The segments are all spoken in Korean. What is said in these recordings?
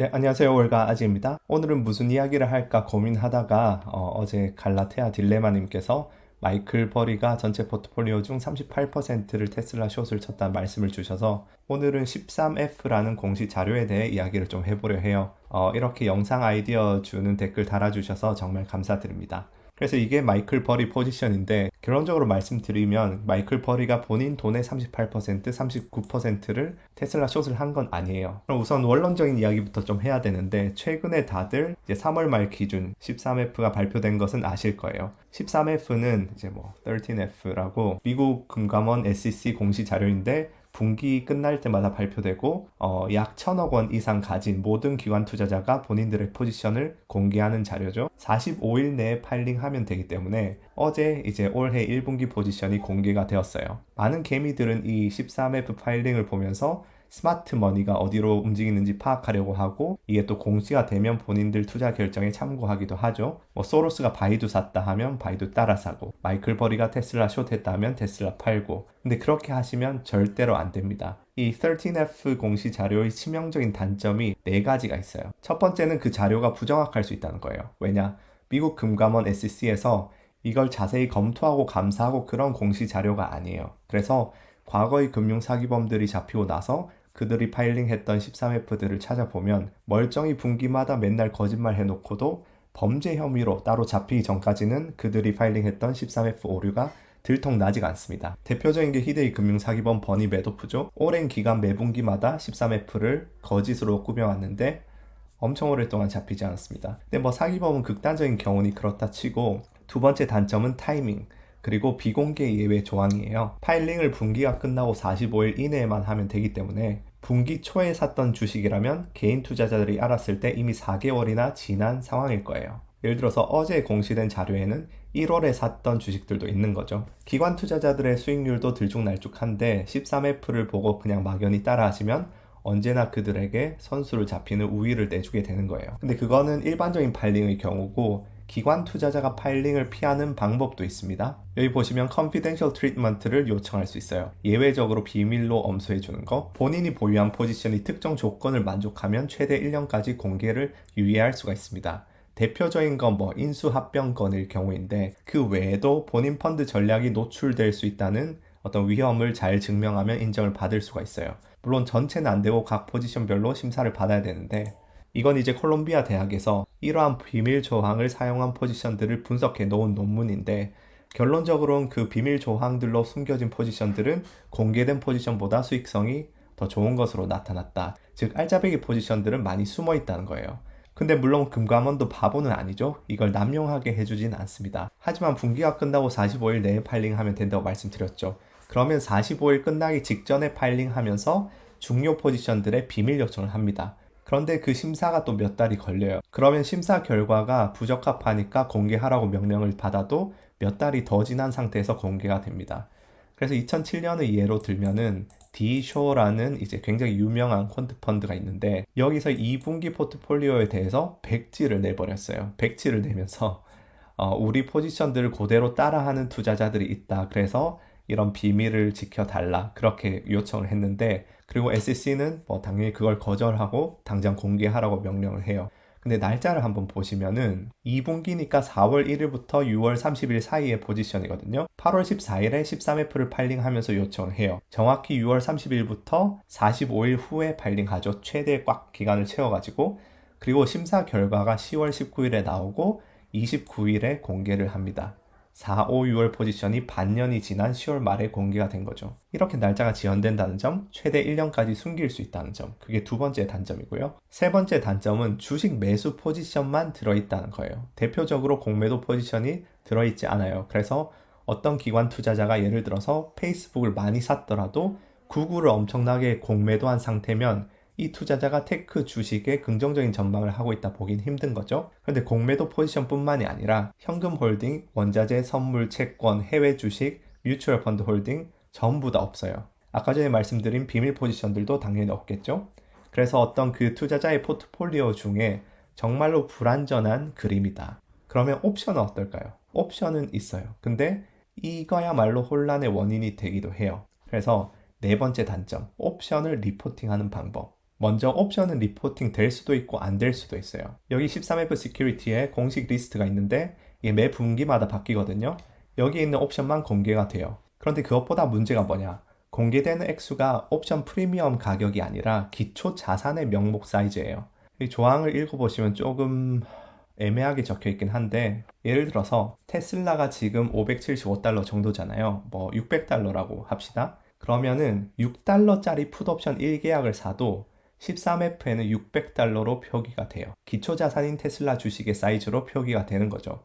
네, 안녕하세요. 월가 아지입니다. 오늘은 무슨 이야기를 할까 고민하다가 어, 제 갈라테아 딜레마님께서 마이클 버리가 전체 포트폴리오 중 38%를 테슬라 숏을 쳤다는 말씀을 주셔서 오늘은 13F라는 공식 자료에 대해 이야기를 좀 해보려 해요. 어, 이렇게 영상 아이디어 주는 댓글 달아주셔서 정말 감사드립니다. 그래서 이게 마이클 버리 포지션인데 결론적으로 말씀드리면 마이클 버리가 본인 돈의 38%, 39%를 테슬라 숏을 한 건 아니에요. 그럼 우선 원론적인 이야기부터 좀 해야 되는데 최근에 다들 이제 3월 말 기준 13F가 발표된 것은 아실 거예요. 13F는 이제 뭐 13F라고 미국 금감원 SEC 공시 자료인데 분기 끝날 때마다 발표되고 어, 약 천억 원 이상 가진 모든 기관 투자자가 본인들의 포지션을 공개하는 자료죠. 45일 내에 파일링하면 되기 때문에 어제 이제 올해 1분기 포지션이 공개가 되었어요. 많은 개미들은 이 13F 파일링을 보면서 스마트 머니가 어디로 움직이는지 파악하려고 하고 이게 또 공시가 되면 본인들 투자 결정에 참고하기도 하죠. 뭐 소로스가 바이두 샀다 하면 바이두 따라 사고 마이클 버리가 테슬라 숏했다 하면 테슬라 팔고 근데 그렇게 하시면 절대로 안 됩니다. 이 13F 공시 자료의 치명적인 단점이 네 가지가 있어요. 첫 번째는 그 자료가 부정확할 수 있다는 거예요. 왜냐? 미국 금감원 SEC에서 이걸 자세히 검토하고 감사하고 그런 공시 자료가 아니에요. 그래서 과거의 금융 사기범들이 잡히고 나서 그들이 파일링했던 13F들을 찾아보면 멀쩡히 분기마다 맨날 거짓말 해놓고도 범죄 혐의로 따로 잡히기 전까지는 그들이 파일링했던 13F 오류가 들통 나지가 않습니다. 대표적인 게 히데이 금융사기범 버니 매도프죠. 오랜 기간 매분기마다 13F를 거짓으로 꾸며왔는데 엄청 오랫동안 잡히지 않았습니다. 근데 뭐 사기범은 극단적인 경우니 그렇다 치고 두 번째 단점은 타이밍. 그리고 비공개 예외 조항이에요. 파일링을 분기가 끝나고 45일 이내에만 하면 되기 때문에 분기 초에 샀던 주식이라면 개인 투자자들이 알았을 때 이미 4개월이나 지난 상황일 거예요. 예를 들어서 어제 공시된 자료에는 1월에 샀던 주식들도 있는 거죠. 기관 투자자들의 수익률도 들쭉날쭉한데 13F를 보고 그냥 막연히 따라하시면 언제나 그들에게 선수를 잡히는 우위를 내주게 되는 거예요. 근데 그거는 일반적인 발링의 경우고 기관 투자자가 파일링을 피하는 방법도 있습니다. 여기 보시면 confidential treatment를 요청할 수 있어요. 예외적으로 비밀로 엄수해 주는 거. 본인이 보유한 포지션이 특정 조건을 만족하면 최대 1년까지 공개를 유예할 수가 있습니다. 대표적인 건 뭐 인수합병건일 경우인데 그 외에도 본인 펀드 전략이 노출될 수 있다는 어떤 위험을 잘 증명하면 인정을 받을 수가 있어요. 물론 전체는 안 되고 각 포지션별로 심사를 받아야 되는데 이건 이제 콜롬비아 대학에서 이러한 비밀 조항을 사용한 포지션들을 분석해 놓은 논문인데 결론적으로는 그 비밀 조항들로 숨겨진 포지션들은 공개된 포지션보다 수익성이 더 좋은 것으로 나타났다. 즉 알짜배기 포지션들은 많이 숨어 있다는 거예요. 근데 물론 금감원도 바보는 아니죠. 이걸 남용하게 해주진 않습니다. 하지만 분기가 끝나고 45일 내에 파일링하면 된다고 말씀드렸죠. 그러면 45일 끝나기 직전에 파일링하면서 중요 포지션들의 비밀 요청을 합니다. 그런데 그 심사가 또 몇 달이 걸려요. 그러면 심사 결과가 부적합하니까 공개하라고 명령을 받아도 몇 달이 더 지난 상태에서 공개가 됩니다. 그래서 2007년의 예로 들면은 디쇼라는 이제 굉장히 유명한 퀀트 펀드가 있는데 여기서 2분기 포트폴리오에 대해서 백지를 내버렸어요. 백지를 내면서 어, 우리 포지션들을 그대로 따라하는 투자자들이 있다. 그래서 이런 비밀을 지켜달라 그렇게 요청을 했는데 그리고 SEC는 뭐 당연히 그걸 거절하고 당장 공개하라고 명령을 해요. 근데 날짜를 한번 보시면은 2분기니까 4월 1일부터 6월 30일 사이의 포지션이거든요. 8월 14일에 13F를 파일링하면서 요청을 해요. 정확히 6월 30일부터 45일 후에 파일링하죠. 최대 꽉 기간을 채워가지고 그리고 심사 결과가 10월 19일에 나오고 29일에 공개를 합니다. 4, 5, 6월 포지션이 반년이 지난 10월 말에 공개가 된 거죠. 이렇게 날짜가 지연된다는 점, 최대 1년까지 숨길 수 있다는 점, 그게 두 번째 단점이고요. 세 번째 단점은 주식 매수 포지션만 들어있다는 거예요. 대표적으로 공매도 포지션이 들어있지 않아요. 그래서 어떤 기관 투자자가 예를 들어서 페이스북을 많이 샀더라도 구글을 엄청나게 공매도한 상태면 이 투자자가 테크 주식에 긍정적인 전망을 하고 있다 보긴 힘든 거죠. 그런데 공매도 포지션뿐만이 아니라 현금 홀딩, 원자재, 선물, 채권, 해외 주식, 뮤추얼 펀드 홀딩 전부 다 없어요. 아까 전에 말씀드린 비밀 포지션들도 당연히 없겠죠. 그래서 어떤 그 투자자의 포트폴리오 중에 정말로 불안전한 그림이다. 그러면 옵션은 어떨까요? 옵션은 있어요. 근데 이거야말로 혼란의 원인이 되기도 해요. 그래서 네 번째 단점, 옵션을 리포팅하는 방법. 먼저 옵션은 리포팅 될 수도 있고 안 될 수도 있어요. 여기 13F 시큐리티에 공식 리스트가 있는데 이게 매 분기마다 바뀌거든요. 여기 있는 옵션만 공개가 돼요. 그런데 그것보다 문제가 뭐냐? 공개되는 액수가 옵션 프리미엄 가격이 아니라 기초 자산의 명목 사이즈예요. 이 조항을 읽어보시면 조금 애매하게 적혀 있긴 한데 예를 들어서 테슬라가 지금 575달러 정도잖아요. 뭐 600달러라고 합시다. 그러면은 6달러짜리 풋옵션 1계약을 사도 13F에는 600달러로 표기가 돼요. 기초 자산인 테슬라 주식의 사이즈로 표기가 되는 거죠.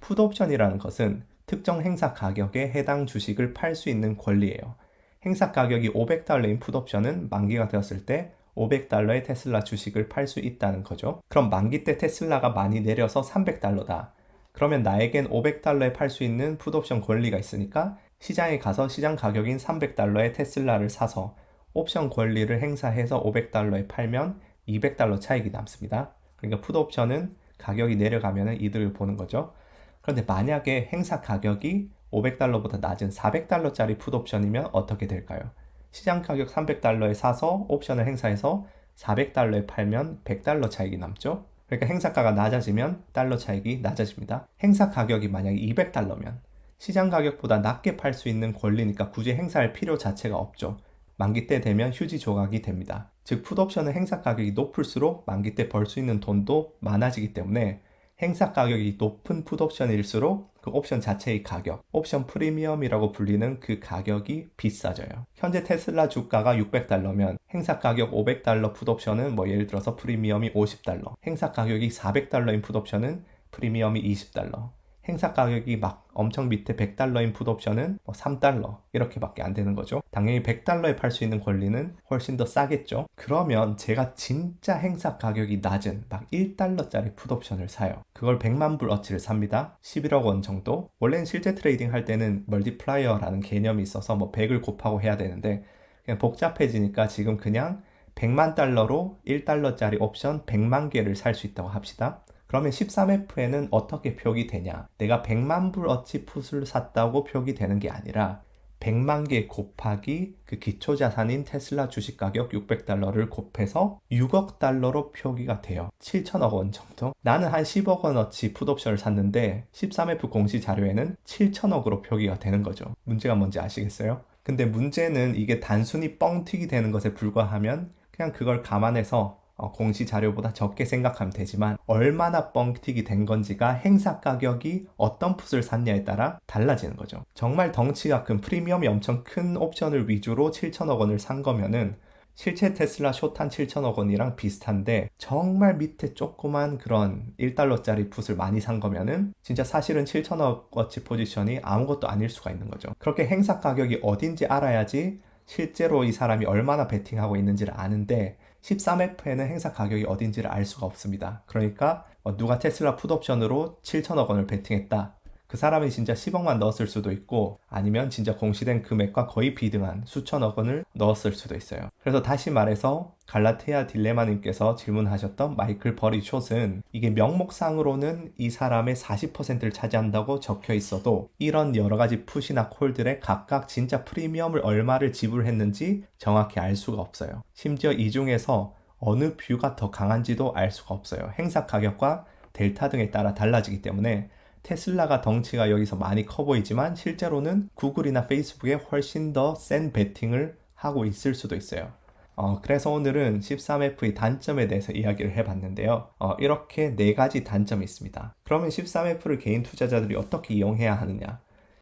풋옵션이라는 것은 특정 행사 가격에 해당 주식을 팔 수 있는 권리예요. 행사 가격이 500달러인 풋옵션은 만기가 되었을 때 500달러의 테슬라 주식을 팔 수 있다는 거죠. 그럼 만기 때 테슬라가 많이 내려서 300달러다. 그러면 나에겐 500달러에 팔 수 있는 풋옵션 권리가 있으니까 시장에 가서 시장 가격인 300달러의 테슬라를 사서 옵션 권리를 행사해서 500달러에 팔면 200달러 차익이 남습니다. 그러니까 풋옵션은 가격이 내려가면 이득을 보는 거죠. 그런데 만약에 행사 가격이 500달러보다 낮은 400달러짜리 풋옵션이면 어떻게 될까요? 시장 가격 300달러에 사서 옵션을 행사해서 400달러에 팔면 100달러 차익이 남죠. 그러니까 행사가가 낮아지면 달러 차익이 낮아집니다. 행사 가격이 만약에 200달러면 시장 가격보다 낮게 팔 수 있는 권리니까 굳이 행사할 필요 자체가 없죠. 만기 때 되면 휴지 조각이 됩니다. 즉 풋옵션은 행사 가격이 높을수록 만기 때 벌 수 있는 돈도 많아지기 때문에 행사 가격이 높은 풋옵션일수록 그 옵션 자체의 가격, 옵션 프리미엄이라고 불리는 그 가격이 비싸져요. 현재 테슬라 주가가 600달러면 행사 가격 500달러 풋옵션은 뭐 예를 들어서 프리미엄이 50달러, 행사 가격이 400달러인 풋옵션은 프리미엄이 20달러, 행사 가격이 막 엄청 밑에 100달러인 풋옵션은 뭐 3달러 이렇게밖에 안 되는 거죠. 당연히 100달러에 팔 수 있는 권리는 훨씬 더 싸겠죠. 그러면 제가 진짜 행사 가격이 낮은 막 1달러짜리 풋옵션을 사요. 그걸 100만 불 어치를 삽니다. 11억 원 정도. 원래는 실제 트레이딩 할 때는 멀티플라이어라는 개념이 있어서 뭐 100을 곱하고 해야 되는데 그냥 복잡해지니까 지금 그냥 100만 달러로 1달러짜리 옵션 100만 개를 살 수 있다고 합시다. 그러면 13F에는 어떻게 표기 되냐? 내가 100만 불 어치 풋을 샀다고 표기 되는 게 아니라 100만 개 곱하기 그 기초 자산인 테슬라 주식 가격 600달러를 곱해서 6억 달러로 표기가 돼요. 7천억 원 정도? 나는 한 10억 원어치 풋옵션을 샀는데 13F 공시 자료에는 7천억으로 표기가 되는 거죠. 문제가 뭔지 아시겠어요? 근데 문제는 이게 단순히 뻥튀기 되는 것에 불과하면 그냥 그걸 감안해서 어, 공시 자료보다 적게 생각하면 되지만 얼마나 뻥튀기 된 건지가 행사 가격이 어떤 풋을 샀냐에 따라 달라지는 거죠. 정말 덩치가 큰 프리미엄이 엄청 큰 옵션을 위주로 7천억 원을 산 거면은 실제 테슬라 숏한 7천억 원이랑 비슷한데 정말 밑에 조그만 그런 1달러짜리 풋을 많이 산 거면은 진짜 사실은 7천억 어치 포지션이 아무것도 아닐 수가 있는 거죠. 그렇게 행사 가격이 어딘지 알아야지 실제로 이 사람이 얼마나 베팅하고 있는지를 아는데 13F에는 행사 가격이 어딘지를 알 수가 없습니다. 그러니까 어, 누가 테슬라 풋옵션으로 7천억 원을 베팅했다. 그 사람이 진짜 10억만 넣었을 수도 있고 아니면 진짜 공시된 금액과 거의 비등한 수천억 원을 넣었을 수도 있어요. 그래서 다시 말해서 갈라테아 딜레마님께서 질문하셨던 마이클 버리 숏은 이게 명목상으로는 이 사람의 40%를 차지한다고 적혀 있어도 이런 여러 가지 푸시나 콜들에 각각 진짜 프리미엄을 얼마를 지불했는지 정확히 알 수가 없어요. 심지어 이 중에서 어느 뷰가 더 강한지도 알 수가 없어요. 행사 가격과 델타 등에 따라 달라지기 때문에 테슬라가 덩치가 여기서 많이 커 보이지만 실제로는 구글이나 페이스북에 훨씬 더 센 베팅을 하고 있을 수도 있어요. 어, 그래서 오늘은 13F의 단점에 대해서 이야기를 해봤는데요. 어, 이렇게 네 가지 단점이 있습니다. 그러면 13F를 개인 투자자들이 어떻게 이용해야 하느냐?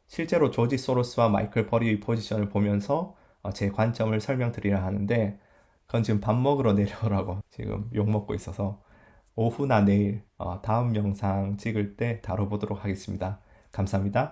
실제로 조지 소로스와 마이클 버리의 포지션을 보면서 어, 제 관점을 설명드리려 하는데 그건 지금 밥 먹으러 내려오라고 지금 욕먹고 있어서 오후나 내일 어, 다음 영상 찍을 때 다뤄보도록 하겠습니다. 감사합니다.